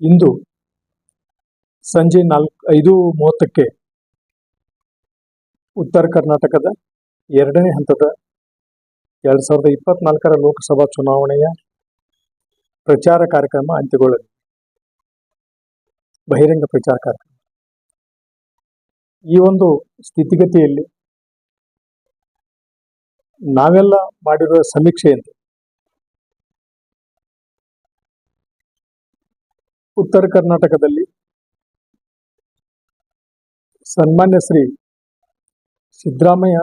ಇಂದು ಸಂಜೆ ನಾಲ್ಕು, ಐದು ಮೂವತ್ತಕ್ಕೆ ಉತ್ತರ ಕರ್ನಾಟಕದ ಎರಡನೇ ಹಂತದ ಎರಡು ಸಾವಿರದ ಇಪ್ಪತ್ನಾಲ್ಕರ ಲೋಕಸಭಾ ಚುನಾವಣೆಯ ಪ್ರಚಾರ ಕಾರ್ಯಕ್ರಮ ಅಂತ್ಯಗೊಳ್ಳಲಿದೆ. ಬಹಿರಂಗ ಪ್ರಚಾರ ಕಾರ್ಯಕ್ರಮ. ಈ ಒಂದು ಸ್ಥಿತಿಗತಿಯಲ್ಲಿ ನಾವೆಲ್ಲ ಮಾಡಿರುವ ಸಮೀಕ್ಷೆಯಂತೆ ಉತ್ತರ ಕರ್ನಾಟಕದಲ್ಲಿ ಸನ್ಮಾನ್ಯ ಶ್ರೀ ಸಿದ್ದರಾಮಯ್ಯ,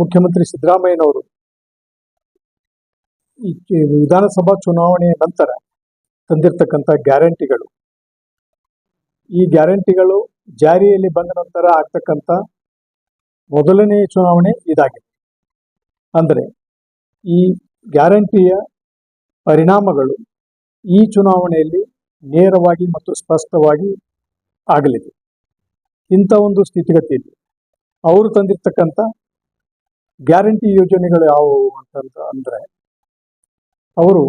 ಮುಖ್ಯಮಂತ್ರಿ ಸಿದ್ದರಾಮಯ್ಯನವರು ಈ ವಿಧಾನಸಭಾ ಚುನಾವಣೆಯ ನಂತರ ತಂದಿರತಕ್ಕಂಥ ಗ್ಯಾರಂಟಿಗಳು. ಈ ಗ್ಯಾರಂಟಿಗಳು ಜಾರಿಯಲ್ಲಿ ಬಂದ ನಂತರ ಆಗ್ತಕ್ಕಂಥ ಮೊದಲನೇ ಚುನಾವಣೆ ಇದಾಗಿದೆ. ಅಂದರೆ ಈ ಗ್ಯಾರಂಟಿಯ ಪರಿಣಾಮಗಳು ಈ ಚುನಾವಣೆಯಲ್ಲಿ ನೇರವಾಗಿ ಮತ್ತು ಸ್ಪಷ್ಟವಾಗಿ ಆಗಲಿದೆ. ಇಂಥ ಒಂದು ಸ್ಥಿತಿಗತಿಯಲ್ಲಿ ಅವರು ತಂದಿರ್ತಕ್ಕಂಥ ಗ್ಯಾರಂಟಿ ಯೋಜನೆಗಳು ಯಾವುವು ಅಂತಂತ ಅಂದರೆ, ಅವರು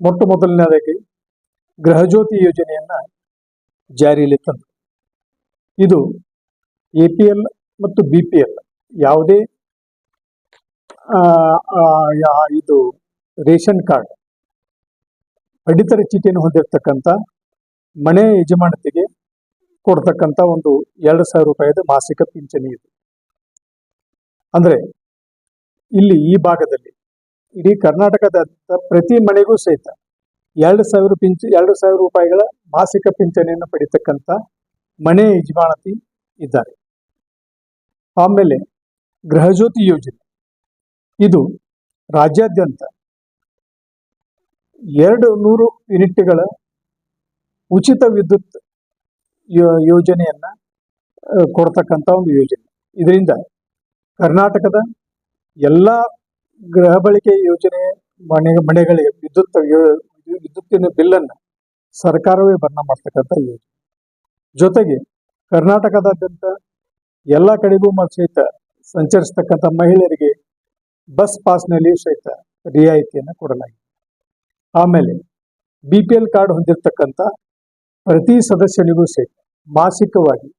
ಮೊಟ್ಟ ಮೊದಲನೇದಾಗಿ ಗೃಹಜ್ಯೋತಿ ಯೋಜನೆಯನ್ನ ಜಾರಿಯಲ್ಲಿ ತಂದರು ಇದು ಎ ಪಿ ಎಲ್ ಮತ್ತು ಬಿ ಪಿ ಎಲ್ ಯಾವುದೇ ಇದು ರೇಷನ್ ಕಾರ್ಡ್ ಪಡಿತರ ಚೀಟಿಯನ್ನು ಹೊಂದಿರತಕ್ಕಂಥ ಮನೆ ಯಜಮಾನತಿಗೆ ಕೊಡ್ತಕ್ಕಂಥ ಒಂದು ಎರಡು ಸಾವಿರ ರೂಪಾಯಿದ ಮಾಸಿಕ ಪಿಂಚಣಿ ಇದೆ. ಅಂದ್ರೆ ಇಲ್ಲಿ ಈ ಭಾಗದಲ್ಲಿ ಇಡೀ ಕರ್ನಾಟಕದ ಪ್ರತಿ ಮನೆಗೂ ಸಹಿತ ಎರಡು ಸಾವಿರ ಪಿಂಚ, ಎರಡು ಸಾವಿರ ರೂಪಾಯಿಗಳ ಮಾಸಿಕ ಪಿಂಚಣಿಯನ್ನು ಪಡಿತಕ್ಕಂಥ ಮನೆ ಯಜಮಾನತಿ ಇದ್ದಾರೆ. ಆಮೇಲೆ ಗೃಹಜ್ಯೋತಿ ಯೋಜನೆ. ಇದು ರಾಜ್ಯಾದ್ಯಂತ ಎರಡು ನೂರು ಯೂನಿಟ್ಗಳ ಉಚಿತ ವಿದ್ಯುತ್ ಯೋಜನೆಯನ್ನ ಕೊಡ್ತಕ್ಕಂಥ ಒಂದು ಯೋಜನೆ. ಇದರಿಂದ ಕರ್ನಾಟಕದ ಎಲ್ಲ ಗೃಹ ಬಳಕೆ ಯೋಜನೆ ಮನೆ, ಮನೆಗಳಿಗೆ ವಿದ್ಯುತ್ ವಿದ್ಯುತ್ತಿನ ಬಿಲ್ಲನ್ನು ಸರ್ಕಾರವೇ ಭರ್ನ ಮಾಡ್ತಕ್ಕಂಥ ಯೋಜನೆ. ಜೊತೆಗೆ ಕರ್ನಾಟಕದಾದ್ಯಂತ ಎಲ್ಲ ಕಡೆಗೂ ಸಹಿತ ಸಂಚರಿಸ್ತಕ್ಕಂಥ ಮಹಿಳೆಯರಿಗೆ ಬಸ್ ಪಾಸ್ನಲ್ಲಿಯೂ ಸಹಿತ ರಿಯಾಯಿತಿಯನ್ನು ಕೊಡಲಾಗಿದೆ. ಆಮೇಲೆ ಬಿ ಪಿ ಎಲ್ ಕಾರ್ಡ್ ಹೊಂದಿರತಕ್ಕಂಥ ಪ್ರತಿ ಸದಸ್ಯನಿಗೂ ಸಹಿತ ಮಾಸಿಕವಾಗಿ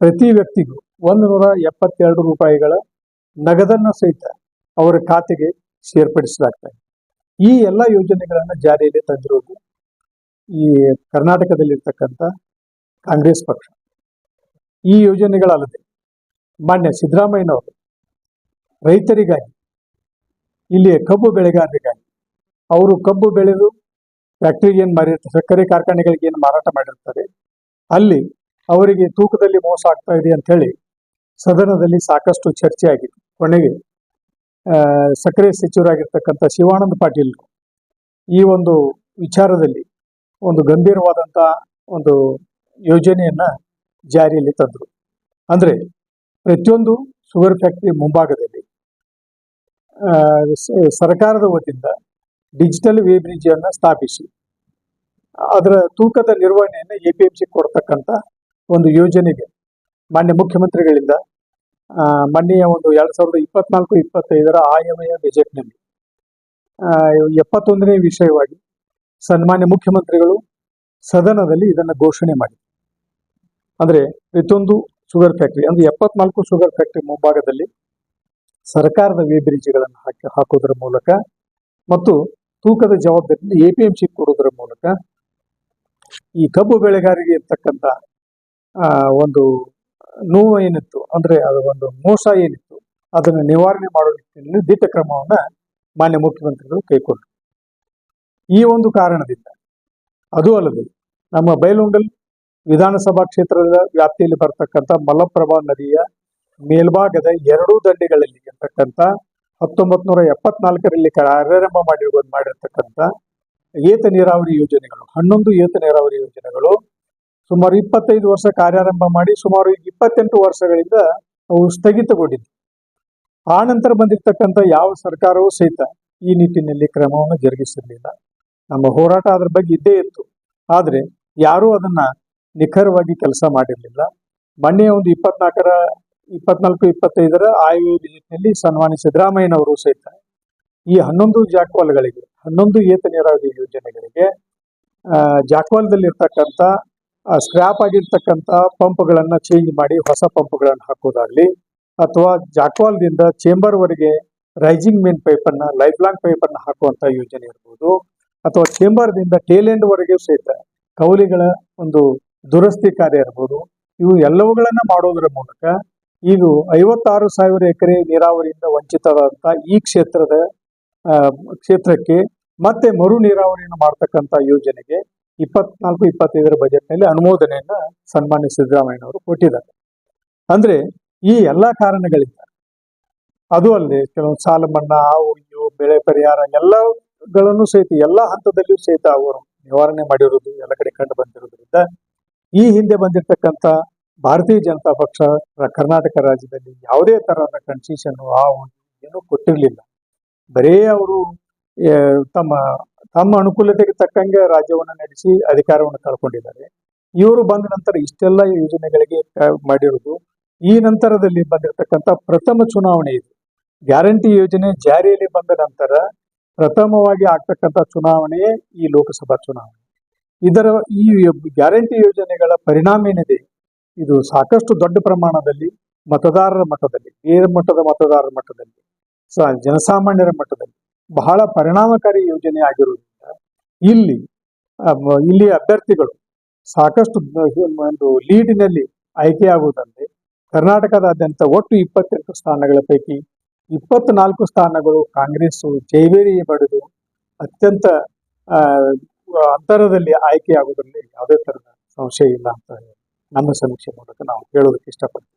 ಪ್ರತಿ ವ್ಯಕ್ತಿಗೂ ಒಂದು ನೂರ ಎಪ್ಪತ್ತೆರಡು ರೂಪಾಯಿಗಳ ನಗದನ್ನು ಸಹಿತ ಅವರ ಖಾತೆಗೆ ಸೇರ್ಪಡಿಸಲಾಗ್ತದೆ ಈ ಎಲ್ಲ ಯೋಜನೆಗಳನ್ನು ಜಾರಿಯಲ್ಲಿ ತಂದಿರೋದು ಈ ಕರ್ನಾಟಕದಲ್ಲಿರ್ತಕ್ಕಂಥ ಕಾಂಗ್ರೆಸ್ ಪಕ್ಷ. ಈ ಯೋಜನೆಗಳಲ್ಲದೆ ಮಾನ್ಯ ಸಿದ್ದರಾಮಯ್ಯನವರು ರೈತರಿಗಾಗಿ, ಇಲ್ಲಿಯ ಕಬ್ಬು ಬೆಳೆಗಾರರಿಗಾಗಿ ಅವರು ಕಬ್ಬು ಬೆಳೆದು ಫ್ಯಾಕ್ಟ್ರಿಗೆ ಏನು ಮಾರಿರ್ತಾರೆ ಸಕ್ಕರೆ ಕಾರ್ಖಾನೆಗಳಿಗೆ ಏನು ಮಾರಾಟ ಮಾಡಿರ್ತಾರೆ. ಅಲ್ಲಿ ಅವರಿಗೆ ತೂಕದಲ್ಲಿ ಮೋಸ ಆಗ್ತಾ ಇದೆ ಅಂತ ಹೇಳಿ ಸದನದಲ್ಲಿ ಸಾಕಷ್ಟು ಚರ್ಚೆ ಆಗಿದೆ. ಕೊನೆಗೆ ಸಕ್ಕರೆ ಸಚಿವರಾಗಿರ್ತಕ್ಕಂಥ ಶಿವಾನಂದ ಪಾಟೀಲ್ ಈ ಒಂದು ವಿಚಾರದಲ್ಲಿ ಒಂದು ಗಂಭೀರವಾದಂಥ ಒಂದು ಯೋಜನೆಯನ್ನ ಜಾರಿಯಲ್ಲಿ ತಂದರು. ಅಂದ್ರೆ ಪ್ರತಿಯೊಂದು ಶುಗರ್ ಫ್ಯಾಕ್ಟ್ರಿ ಮುಂಭಾಗದಲ್ಲಿ ಸರ್ಕಾರದ ವತಿಯಿಂದ ಡಿಜಿಟಲ್ ವೇ ಬ್ರಿಡ್ಜ್ ಅನ್ನ ಸ್ಥಾಪಿಸಿ. ಅದರ ತೂಕದ ನಿರ್ವಹಣೆಯನ್ನು ಎ ಪಿ ಎಂ ಸಿ ಕೊಡ್ತಕ್ಕಂಥ ಒಂದು ಯೋಜನೆಗೆ ಮಾನ್ಯ ಮುಖ್ಯಮಂತ್ರಿಗಳಿಂದ ಮಾನ್ಯ ಒಂದು ಎರಡು ಸಾವಿರದ ಇಪ್ಪತ್ನಾಲ್ಕು, ಇಪ್ಪತ್ತೈದರ ಆಯವ್ಯಯ ಬಜೆಟ್ನಲ್ಲಿ ಎಪ್ಪತ್ತೊಂದನೇ ವಿಷಯವಾಗಿ ಸನ್ಮಾನ್ಯ ಮುಖ್ಯಮಂತ್ರಿಗಳು ಸದನದಲ್ಲಿ ಇದನ್ನು ಘೋಷಣೆ ಮಾಡಿ ಅಂದ್ರೆ ಪ್ರತಿಯೊಂದು ಶುಗರ್ ಫ್ಯಾಕ್ಟ್ರಿ ಅಂದ್ರೆ ಎಪ್ಪತ್ನಾಲ್ಕು ಶುಗರ್ ಫ್ಯಾಕ್ಟ್ರಿ ಮುಂಭಾಗದಲ್ಲಿ ಸರ್ಕಾರದ ವೇಬ್ರಿಜ್ಗಳನ್ನು ಹಾಕಿ ಹಾಕೋದ್ರ ಮೂಲಕ ಮತ್ತು ತೂಕದ ಜವಾಬ್ದಾರಿಯನ್ನು ಎ ಪಿ ಎಂ ಸಿ ಕೊಡೋದ್ರ ಮೂಲಕ ಈ ಕಬ್ಬು ಬೆಳೆಗಾರರಿಗೆ ಇರ್ತಕ್ಕಂಥ ಒಂದು ನೋವು ಏನಿತ್ತು ಅಂದ್ರೆ ಅದು ಒಂದು ಮೋಸ ಏನಿತ್ತು, ಅದನ್ನು ನಿವಾರಣೆ ಮಾಡುವ ನಿಟ್ಟಿನಲ್ಲಿ ದಿಟ್ಟ ಕ್ರಮವನ್ನು ಮಾನ್ಯ ಮುಖ್ಯಮಂತ್ರಿಗಳು ಕೈಗೊಂಡರು. ಈ ಒಂದು ಕಾರಣದಿಂದ ಅದು ಅಲ್ಲದೆ ನಮ್ಮ ಬೈಲುಂಗಲ್ ವಿಧಾನಸಭಾ ಕ್ಷೇತ್ರದ ವ್ಯಾಪ್ತಿಯಲ್ಲಿ ಬರ್ತಕ್ಕಂಥ ಮಲಪ್ರಭಾ ನದಿಯ ಮೇಲ್ಭಾಗದ ಎರಡೂ ದಂಡೆಗಳಲ್ಲಿ ಇರ್ತಕ್ಕಂಥ ಹತ್ತೊಂಬತ್ ನೂರ ಎಪ್ಪತ್ನಾಲ್ಕರಲ್ಲಿ ಕಾರ್ಯಾರಂಭ ಮಾಡಿರುವ ಮಾಡಿರ್ತಕ್ಕಂಥ ಏತ ನೀರಾವರಿ ಯೋಜನೆಗಳು, ಹನ್ನೊಂದು ಏತ ನೀರಾವರಿ ಯೋಜನೆಗಳು ಸುಮಾರು ಇಪ್ಪತ್ತೈದು ವರ್ಷ ಕಾರ್ಯಾರಂಭ ಮಾಡಿ ಸುಮಾರು ಇಪ್ಪತ್ತೆಂಟು ವರ್ಷಗಳಿಂದ ಅವು ಸ್ಥಗಿತಗೊಂಡಿದ್ದು ಆ ನಂತರ ಬಂದಿರತಕ್ಕಂಥ ಯಾವ ಸರ್ಕಾರವೂ ಸಹಿತ ಈ ನಿಟ್ಟಿನಲ್ಲಿ ಕ್ರಮವನ್ನು ಜರುಗಿಸಿರಲಿಲ್ಲ. ನಮ್ಮ ಹೋರಾಟ ಅದರ ಬಗ್ಗೆ ಇದ್ದೇ ಇತ್ತು. ಆದರೆ ಯಾರೂ ಅದನ್ನ ನಿಖರವಾಗಿ ಕೆಲಸ ಮಾಡಿರಲಿಲ್ಲ. ಮೊನ್ನೆ ಒಂದು ಇಪ್ಪತ್ನಾಲ್ಕರ ಇಪ್ಪತ್ನಾಲ್ಕು, ಇಪ್ಪತ್ತೈದರ ಆಯವ್ಯಯ ಬಜೆಟ್ನಲ್ಲಿ ಸನ್ಮಾನ್ಯ ಸಿದ್ದರಾಮಯ್ಯನವರು ಸಹಿತ ಈ ಹನ್ನೊಂದು ಜಾಕ್ವಾಲ್ಗಳಿಗೆ, ಹನ್ನೊಂದು ಏತ ನೀರಾವರಿ ಯೋಜನೆಗಳಿಗೆ ಜಾಕ್ವಾಲ್ದಲ್ಲಿ ಇರ್ತಕ್ಕಂಥ ಸ್ಕ್ರಾಪ್ ಆಗಿರ್ತಕ್ಕಂಥ ಪಂಪ್ಗಳನ್ನು ಚೇಂಜ್ ಮಾಡಿ ಹೊಸ ಪಂಪ್ಗಳನ್ನು ಹಾಕೋದಾಗ್ಲಿ ಅಥವಾ ಜಾಕ್ವಾಲ್ದಿಂದ ಚೇಂಬರ್ವರೆಗೆ ರೈಸಿಂಗ್ ಮೇನ್ ಪೈಪನ್ನ ಲೈಫ್ ಲಾಂಗ್ ಪೈಪನ್ನು ಹಾಕುವಂಥ ಯೋಜನೆ ಇರ್ಬೋದು ಅಥವಾ ಚೇಂಬರ್ದಿಂದ ಟೇಲ್ ಎಂಡ್ ವರೆಗೂ ಸಹಿತ ಕೌಲಿಗಳ ಒಂದು ದುರಸ್ತಿ ಕಾರ್ಯ ಇರ್ಬೋದು. ಇವು ಎಲ್ಲವುಗಳನ್ನು ಮಾಡೋದರ ಮೂಲಕ ಈಗ ಐವತ್ತಾರು ಸಾವಿರ ಎಕರೆ ನೀರಾವರಿಯಿಂದ ವಂಚಿತವಾದಂಥ ಈ ಕ್ಷೇತ್ರದ ಕ್ಷೇತ್ರಕ್ಕೆ ಮತ್ತೆ ಮರು ನೀರಾವರಿಯನ್ನು ಮಾಡ್ತಕ್ಕಂಥ ಯೋಜನೆಗೆ ಇಪ್ಪತ್ನಾಲ್ಕು, ಇಪ್ಪತ್ತೈದರ ಬಜೆಟ್ನಲ್ಲಿ ಅನುಮೋದನೆಯನ್ನ ಸನ್ಮಾನ್ಯ ಸಿದ್ದರಾಮಯ್ಯನವರು ಕೊಟ್ಟಿದ್ದಾರೆ. ಅಂದ್ರೆ ಈ ಎಲ್ಲಾ ಕಾರಣಗಳಿಂದ ಅದು ಅಲ್ಲದೆ ಕೆಲವೊಂದು ಸಾಲ ಮನ್ನಾ ಆ ಇವು ಬೆಳೆ ಪರಿಹಾರ ಎಲ್ಲಗಳನ್ನು ಸಹಿತ, ಎಲ್ಲ ಹಂತದಲ್ಲಿಯೂ ಸಹಿತ ಅವರು ನಿವಾರಣೆ ಮಾಡಿರುವುದು ಎಲ್ಲ ಕಡೆ ಕಂಡು ಬಂದಿರೋದ್ರಿಂದ ಈ ಹಿಂದೆ ಬಂದಿರತಕ್ಕಂಥ ಭಾರತೀಯ ಜನತಾ ಪಕ್ಷ ಕರ್ನಾಟಕ ರಾಜ್ಯದಲ್ಲಿ ಯಾವುದೇ ತರಹದ ಕನ್ಸೆಷನ್ ಆ ಏನೂ ಕೊಟ್ಟಿರಲಿಲ್ಲ. ಬರೇ ಅವರು ತಮ್ಮ ತಮ್ಮ ಅನುಕೂಲತೆಗೆ ತಕ್ಕಂಗೆ ರಾಜ್ಯವನ್ನು ನಡೆಸಿ ಅಧಿಕಾರವನ್ನು ಕಳ್ಕೊಂಡಿದ್ದಾರೆ ಇವರು ಬಂದ ನಂತರ ಇಷ್ಟೆಲ್ಲ ಯೋಜನೆಗಳಿಗೆ ಮಾಡಿರುವುದು ಈ ನಂತರದಲ್ಲಿ ಬಂದಿರತಕ್ಕಂಥ ಪ್ರಥಮ ಚುನಾವಣೆ ಇದು. ಗ್ಯಾರಂಟಿ ಯೋಜನೆ ಜಾರಿಯಲ್ಲಿ ಬಂದ ನಂತರ ಪ್ರಥಮವಾಗಿ ಆಗ್ತಕ್ಕಂಥ ಚುನಾವಣೆಯೇ ಈ ಲೋಕಸಭಾ ಚುನಾವಣೆ. ಇದರ ಈ ಗ್ಯಾರಂಟಿ ಯೋಜನೆಗಳ ಪರಿಣಾಮ ಏನಿದೆ? ಇದು ಸಾಕಷ್ಟು ದೊಡ್ಡ ಪ್ರಮಾಣದಲ್ಲಿ ಮತದಾರರ ಮಟ್ಟದಲ್ಲಿ ಏರ್ ಮಟ್ಟದ ಮತದಾರರ ಮಟ್ಟದಲ್ಲಿ ಜನಸಾಮಾನ್ಯರ ಮಟ್ಟದಲ್ಲಿ ಬಹಳ ಪರಿಣಾಮಕಾರಿ ಯೋಜನೆ ಆಗಿರುವುದರಿಂದ ಇಲ್ಲಿ ಇಲ್ಲಿ ಅಭ್ಯರ್ಥಿಗಳು ಸಾಕಷ್ಟು ಒಂದು ಲೀಡಿನಲ್ಲಿ ಆಯ್ಕೆಯಾಗುವುದಲ್ಲದೆ ಕರ್ನಾಟಕದಾದ್ಯಂತ ಒಟ್ಟು ಇಪ್ಪತ್ತೆಂಟು ಸ್ಥಾನಗಳ ಪೈಕಿ ಇಪ್ಪತ್ನಾಲ್ಕು ಸ್ಥಾನಗಳು ಕಾಂಗ್ರೆಸ್ ಜೈವೇರಿ ಬಡಿದು ಅತ್ಯಂತ ಅಂತರದಲ್ಲಿ ಆಯ್ಕೆಯಾಗುವುದರಲ್ಲಿ ಯಾವುದೇ ತರಹದ ಸಂಶಯ ಇಲ್ಲ ಅಂತ ನಮ್ಮ ಸಮೀಕ್ಷೆ ಮೂಲಕ ನಾವು ಹೇಳೋದಕ್ಕೆ ಇಷ್ಟಪಡ್ತೀವಿ.